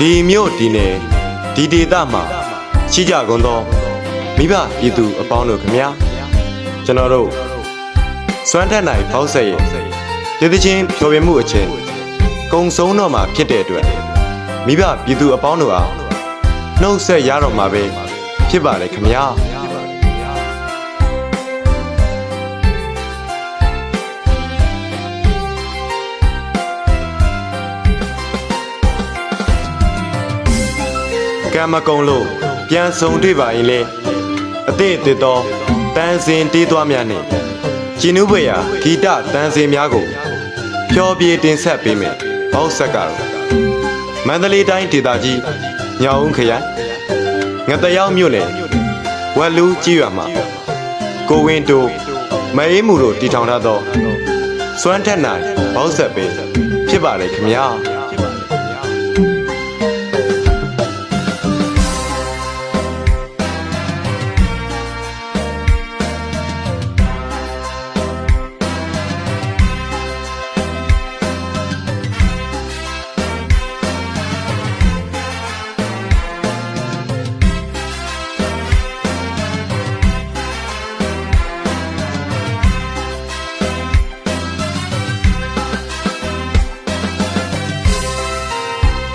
ဒီမြို့ဒီနယ်ဒီဒေသမှာရှိကြကုန်သောမိဘပြည်သူအပေါင်းတို့ခမညာကျွန်တော်တို့စွမ်းထက်နိုင်ပေါက်ဆက်ရဲ့တည်တချင်းဖြော်ပြမှုအချင်းကုံဆုံးတော့မှာဖြစ်တဲ့အတွက်မိဘပြည်သူအပေါင်းတို့အားနှုတ်ဆက်ရတော့မှာပဲဖြစ်ပါတယ်ခမညာ ကံမကုံလို့ပြန်ဆောင်တွေ့ပါရင်လေအသည့်အသစ်သောတန်စင်တေးသွားများနှင့်ကျင်းဥပွေရာဂီတတန်စင်များကိုဖျော်ပြတင်ဆက်ပေးမယ်ဘောက်ဆက်ကတော့မန္တလေးတိုင်းဒေသကြီးညောင်ဦးခရိုင်ငတရောက်မြို့နယ်ဝက်လူးကြီးရွာမှာကိုဝင်းတိုမအေးမှုတို့တည်ထောင်ထားသောစွမ်းထက်နိုင်ဘောက်ဆက်ပေးဖြစ်ပါတယ်ခင်ဗျာ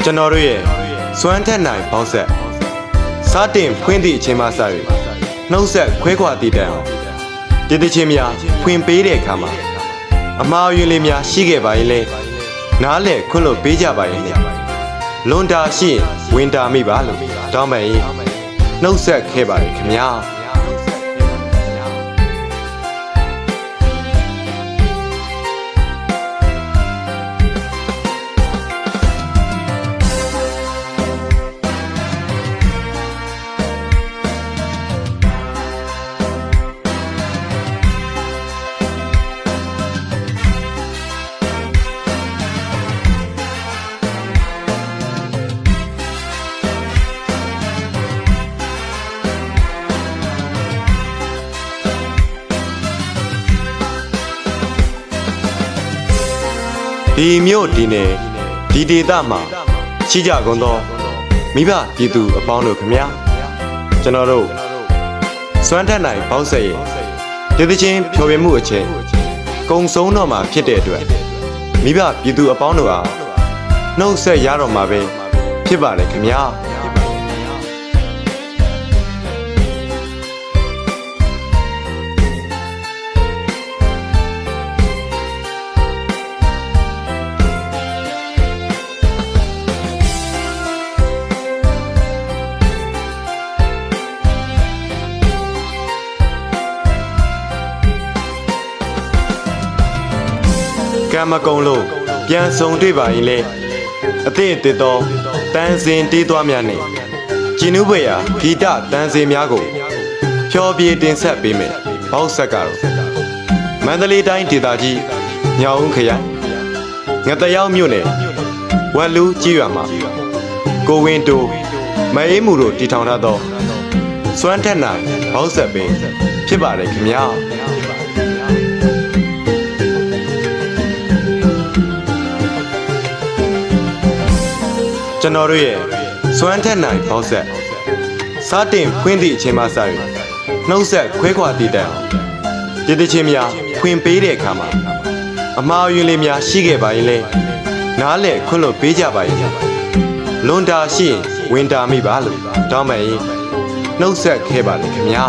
ကျွန်တော်တို့ရဲ့စွမ်းထက်နိုင်ပေါင်းဆက်စားတင်ဖွင့်သည့်အချိန်မှစ၍နှုတ်ဆက်ခွဲခွာတည်တံအောင်တည်တည်ချင်းများဖွင့်ပေးတဲ့အခါမှာအမှားယွင်းလေးများရှိခဲ့ပါရင်လေနားလေခွင့်လို့ပေးကြပါရင်လေလွန်တာရှိရင်ဝင်တာမိပါလို့တောင်းပန်ရင်နှုတ်ဆက်ခဲ့ပါတယ်ခင်ဗျာ ဒီမြို့ဒီနယ်ဒီဒေသမှာရှိကြကုန်သောမိဘပြည်သူအပေါင်းတို့ခမညာကျွန်တော်တို့စွမ်းထက်နိုင်ပေါက်ဆက်ရဲ့တည်တည်ချင်းဖြော်ပြမှုအချင်းကုံဆုံးတော့မှာဖြစ်တဲ့အတွက်မိဘပြည်သူအပေါင်းတို့အားနှုတ်ဆက်ရတော့မှာပဲဖြစ်ပါတယ်ခမညာ ကံမကုံလို့ပြန်ဆောင်တွေ့ပါရင်လေအသည့်အသစ်သောတန်စင်တေးသွားများနဲ့ကျင်းဥပွေရာဂီတတန်စင်များကိုဖျော်ပြတင်ဆက်ပေးမယ်ဘောက်ဆက်ကတော့မန္တလေးတိုင်းဒေသကြီးညောင်ဦးခရိုင်ငတရောက်မြို့နယ်ဝက်လူးကြီးရွာမှာကိုဝင်းတိုမအေးမှုတို့တည်ထောင်ထားသောစွမ်းထက်နိုင်ဘောက်ဆက်ပင်ဖြစ်ပါတယ်ခင်ဗျာ ကျွန်တော်တို့ရဲ့စွမ်းထက်နိုင်ပေါက်ဆက်စားတင်ဖွင့်သည့်အချိန်မှစ၍နှုတ်ဆက်ခွဲခွာတည်တံအောင်တည်တည်ချင်းများဖွင့်ပေးတဲ့အခါမှာအမှားအယွင်းလေးများရှိခဲ့ပါရင်လေနားလေခွင့်လို့ပေးကြပါရင်လွန်တာရှိရင်ဝင်တာမိပါလို့တောင်းပန်ရင်နှုတ်ဆက်ခဲ့ပါလေခင်ဗျာ